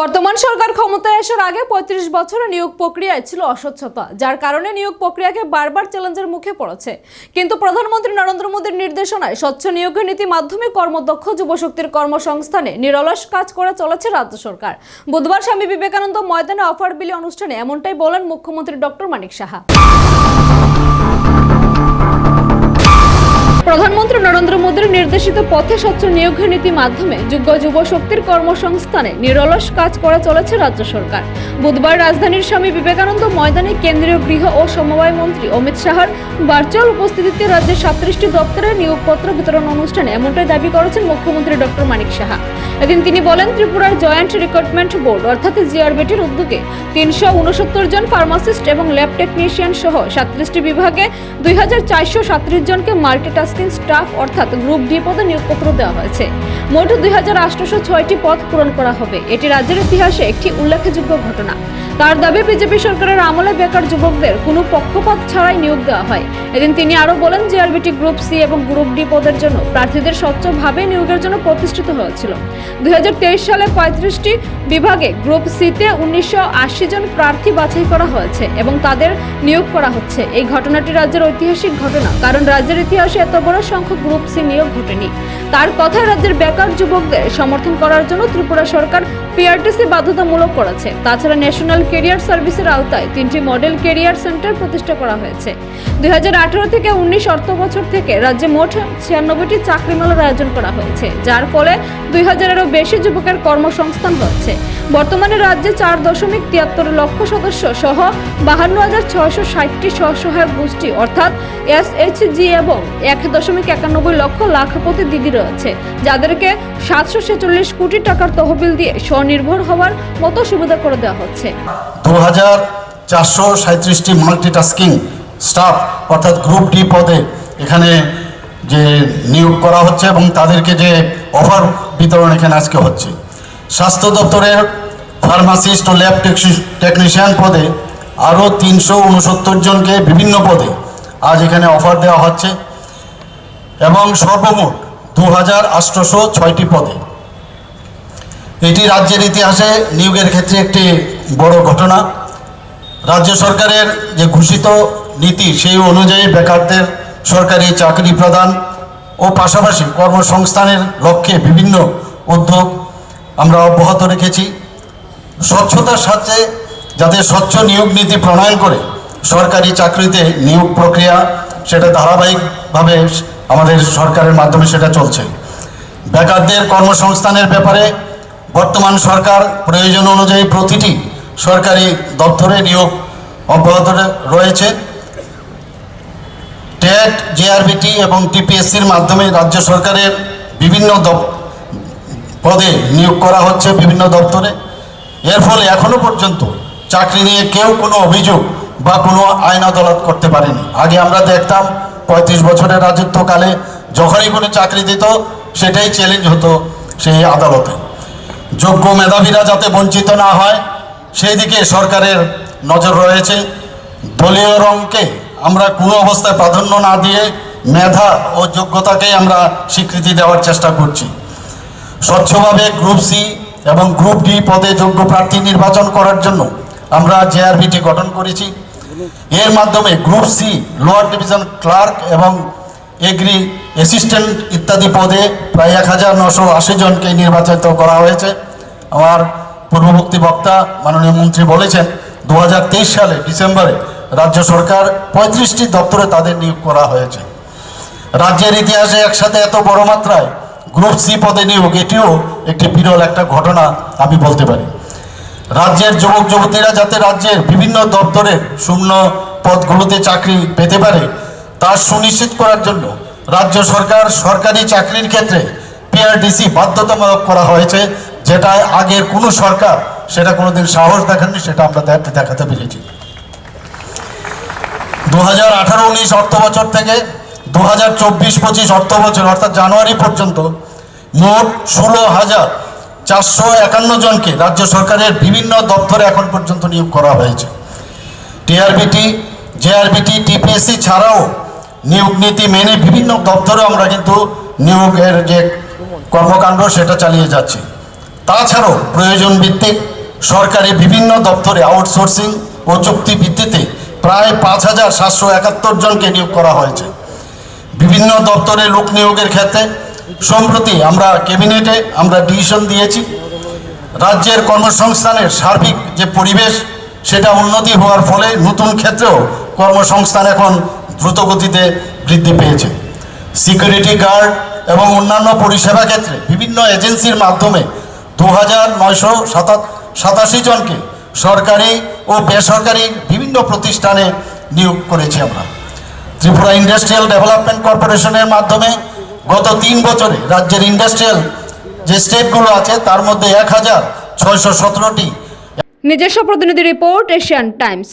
বর্তমান সরকার ক্ষমতায় আসার আগে পঁয়ত্রিশ বছরের নিয়োগ প্রক্রিয়ায় ছিল অস্বচ্ছতা, যার কারণে নিয়োগ প্রক্রিয়াকে বারবার চ্যালেঞ্জের মুখে পড়েছে। কিন্তু প্রধানমন্ত্রী নরেন্দ্র মোদীর নির্দেশনায় স্বচ্ছ নিয়োগ নীতি মাধ্যমে কর্মদক্ষ যুবশক্তির কর্মসংস্থানে নিরলস কাজ করে চলেছে রাজ্য সরকার। বুধবার স্বামী বিবেকানন্দ ময়দানে অফার বিলি অনুষ্ঠানে এমনটাই বলেন মুখ্যমন্ত্রী ডক্টর মানিক সাহা। নরেন্দ্র মোদীর নির্দেশিত পথে স্বচ্ছ নিয়োগ নীতি মাধ্যমে যোগ্য যুব শক্তির কর্মসংস্থানে নিরলস কাজ করা চলেছে রাজ্য সরকার। বুধবার রাজধানীর স্বামী বিবেকানন্দ ময়দানে কেন্দ্রীয় গৃহ ও সমবায় মন্ত্রী অমিত শাহর ভার্চুয়াল উপস্থিতিতে রাজ্যের সাতত্রিশটি দপ্তরে নিয়োগপত্র বিতরণ অনুষ্ঠানে এমনটাই দাবি করেছেন মুখ্যমন্ত্রী ডক্টর মানিক সাহা। এদিন তিনি বলেন, ত্রিপুরার জয়েন্ট রিক্রুটমেন্ট বোর্ড, অর্থাৎ জিআরবিটির উদ্যোগে তিনশো উনসত্তর জন ফার্মাসিস্ট এবং ল্যাব টেকনিশিয়ান সহ সাতত্রিশটি বিভাগে দুই জনকে মাল্টিটাস্কিং স্টাফ, অর্থাৎ গ্রুপ ডি পদে নিয়োগপত্র দেওয়া হয়েছে। মোট দুই হাজার আটশোশো ছয়টি পদ পূরণ করা হবে। এটি রাজ্যের ইতিহাসে একটি উল্লেখযোগ্য ঘটনা। তার দাবি, বিজেপি সরকারের আমলে বেকার যুবকদের কোনো পক্ষপাত ছাড়াই নিয়োগ দেওয়া হয়। এদিন তিনি আরও বলেন, জিআরবিটি গ্রুপ সি এবং গ্রুপ ডি পদের জন্য প্রার্থীদের স্বচ্ছভাবে নিয়োগের জন্য প্রতিষ্ঠিত হয়েছিল। দুই সালে পঁয়ত্রিশটি বিভাগে গ্রুপ সিতে উনিশশো জন প্রার্থী বাছাই করা হয়েছে এবং তাদের নিয়োগ করা হচ্ছে। এই ঘটনাটি রাজ্যের ঐতিহাসিক ঘটনা, কারণ রাজ্যের ইতিহাসে এত বড় সংখ্যক গ্রুপ সি নিয়োগ ঘটেনি। তার কথায় রাজ্যের বেকার যুবকদের সমর্থন করার জন্য ত্রিপুরা সরকার পিআরটিসি বাধ্যতামূলক করেছে। তাছাড়া ন্যাশনাল কেরিয়ার সার্ভিসের আওতায় তিনটি মডেল কেরিয়ার সেন্টার প্রতিষ্ঠা করা হয়েছে। দুই থেকে উনিশ অর্থ বছর থেকে রাজ্যে মোট ছিয়ানব্বইটি চাকরি মেলার আয়োজন করা হয়েছে, যার ফলে দুই হাজারেরও বেশি যুবকের কর্মসংস্থান হচ্ছে। বর্তমানে রাজ্যে চার দশমিক তিয়াত্তর লক্ষ সদস্য সহ বাহান্ন হাজার ছয়শো ষাটটি স্বসহায়ক গোষ্ঠী, অর্থাৎ এসএইচজি এবং এক দশমিক একানব্বই লক্ষ লাখপতি দিদি রয়েছে, যাদেরকে সাতশো ছেচল্লিশ কোটি টাকার তহবিল দিয়ে স্বনির্ভর হওয়ার মতো সুবিধা করে দেওয়া হচ্ছে। দু হাজার চারশো সাঁত্রিশটি মাল্টিটাস্কিং স্টাফ অর্থাৎ গ্রুপ ডি পদে এখানে যে নিয়োগ করা হচ্ছে এবং তাদেরকে যে অফার বিতরণ এখানে আজকে হচ্ছে। স্বাস্থ্য দপ্তরের ফার্মাসিস্ট ও ল্যাব টেকনিশিয়ান পদে আরও তিনশো উনসত্তর জনকে বিভিন্ন পদে আজ এখানে অফার দেওয়া হচ্ছে। এবং সর্বমোট দু হাজার আটশোশো ছয়টি পদে। এটি রাজ্যের ইতিহাসে নিয়োগের ক্ষেত্রে একটি বড় ঘটনা। রাজ্য সরকারের যে ঘোষিত নীতি, সেই অনুযায়ী বেকারদের সরকারি চাকরি প্রদান ও পাশাপাশি কর্মসংস্থানের লক্ষ্যে বিভিন্ন উদ্যোগ আমরা অব্যাহত রেখেছি। স্বচ্ছতার সাথে যাতে স্বচ্ছ নিয়োগ নীতি প্রণয়ন করে সরকারি চাকরিতে নিয়োগ প্রক্রিয়া, সেটা ধারাবাহিকভাবে আমাদের সরকারের মাধ্যমে সেটা চলছে। বেকারদের কর্মসংস্থানের ব্যাপারে বর্তমান সরকার প্রয়োজন অনুযায়ী প্রতিটি সরকারি দপ্তরে নিয়োগ অব্যাহত রয়েছে। টেট জেআরবিটি এবং টিপিএসসির মাধ্যমে রাজ্য সরকারের বিভিন্ন পদে নিয়োগ করা হচ্ছে বিভিন্ন দপ্তরে। এর ফলে এখনও পর্যন্ত চাকরি নিয়ে কেউ কোনো অভিযোগ বা কোনো আইন আদালত করতে পারেনি। আগে আমরা দেখতাম পঁয়ত্রিশ বছরের রাজত্বকালে যখনই কোনো চাকরি দিত, সেটাই চ্যালেঞ্জ হতো সেই আদালতে। যোগ্য মেধাবীরা যাতে বঞ্চিত না হয়, সেই দিকে সরকারের নজর রয়েছে। দলীয় রঙকে আমরা কোনো অবস্থায় প্রাধান্য না দিয়ে মেধা ও যোগ্যতাকেই আমরা স্বীকৃতি দেওয়ার চেষ্টা করছি। স্বচ্ছভাবে গ্রুপ সি এবং গ্রুপ ডি পদে যোগ্য প্রার্থী নির্বাচন করার জন্য আমরা জেআরবিটি গঠন করেছি। এর মাধ্যমে group C, lower division clerk এবং এগ্রি অ্যাসিস্ট্যান্ট ইত্যাদি পদে প্রায় এক হাজার নশো আশি জনকে নির্বাচিত করা হয়েছে। আমার পূর্ববর্তী বক্তা মাননীয় মন্ত্রী বলেছেন দু হাজার তেইশ সালে ডিসেম্বরে রাজ্য সরকার পঁয়ত্রিশটি দপ্তরে তাদের নিয়োগ করা হয়েছে। রাজ্যের ইতিহাসে একসাথে এত বড় মাত্রায় গ্রুপ সি পদে নিয়োগ, এটিও একটি বিরল একটা ঘটনা আমি বলতে পারি। রাজ্যের যুবক যুবতীরা যাতে রাজ্যের বিভিন্ন দপ্তরের শূন্য পদগুলোতে চাকরি পেতে পারে, তা সুনিশ্চিত করার জন্য রাজ্য সরকার সরকারি চাকরির ক্ষেত্রে পিআরডিসি বাধ্যতামূলক করা হয়েছে যেটা আগের কোনো সরকার সেটা কোনোদিন সাহস দেখাননি, সেটা আমরা দেখ- দেখাতে পেরেছি। দু হাজার আঠারো উনিশ অর্থ বছর থেকে দু হাজার চব্বিশ পঁচিশ অর্থ বছর অর্থাৎ জানুয়ারি পর্যন্ত মোট ষোলো হাজার চারশো একান্ন জনকে রাজ্য সরকারের বিভিন্ন দপ্তরে এখন পর্যন্ত নিয়োগ করা হয়েছে। টিআরবিটি, জেআরবিটি, টিপিএসসি ছাড়াও নিয়োগ নীতি মেনে বিভিন্ন দপ্তরে আমরা কিন্তু নিয়োগের যে কর্মকাণ্ড সেটা চালিয়ে যাচ্ছি। তাছাড়াও প্রয়োজন ভিত্তিক সরকারি বিভিন্ন দপ্তরে আউটসোর্সিং ও চুক্তি ভিত্তিতে প্রায় পাঁচ হাজার সাতশো একাত্তর জনকে নিয়োগ করা হয়েছে। বিভিন্ন দপ্তরে লোক নিয়োগের ক্ষেত্রে সম্প্রতি আমরা ক্যাবিনেটে আমরা ডিসিশন দিয়েছি, রাজ্যের কর্মসংস্থানের সার্বিক যে পরিবেশ, সেটা উন্নতি হওয়ার ফলে নতুন ক্ষেত্রেও কর্মসংস্থান এখন দ্রুতগতিতে বৃদ্ধি পেয়েছে। সিকিউরিটি গার্ড এবং অন্যান্য পরিষেবা ক্ষেত্রে বিভিন্ন এজেন্সির মাধ্যমে দু হাজার নয়শো সাতাশি জনকে সরকারি ও বেসরকারি বিভিন্ন প্রতিষ্ঠানে নিয়োগ করেছি আমরা। ত্রিপুরা ইন্ডাস্ট্রিয়াল ডেভেলপমেন্ট কর্পোরেশনের মাধ্যমে গত তিন বছরে রাজ্যের ইন্ডাস্ট্রিয়াল যে স্টেটগুলো আছে, তার মধ্যে এক হাজার ছয়শো সতেরোটি নিজস্ব প্রতিনিধি রিপোর্ট এশিয়ান টাইমস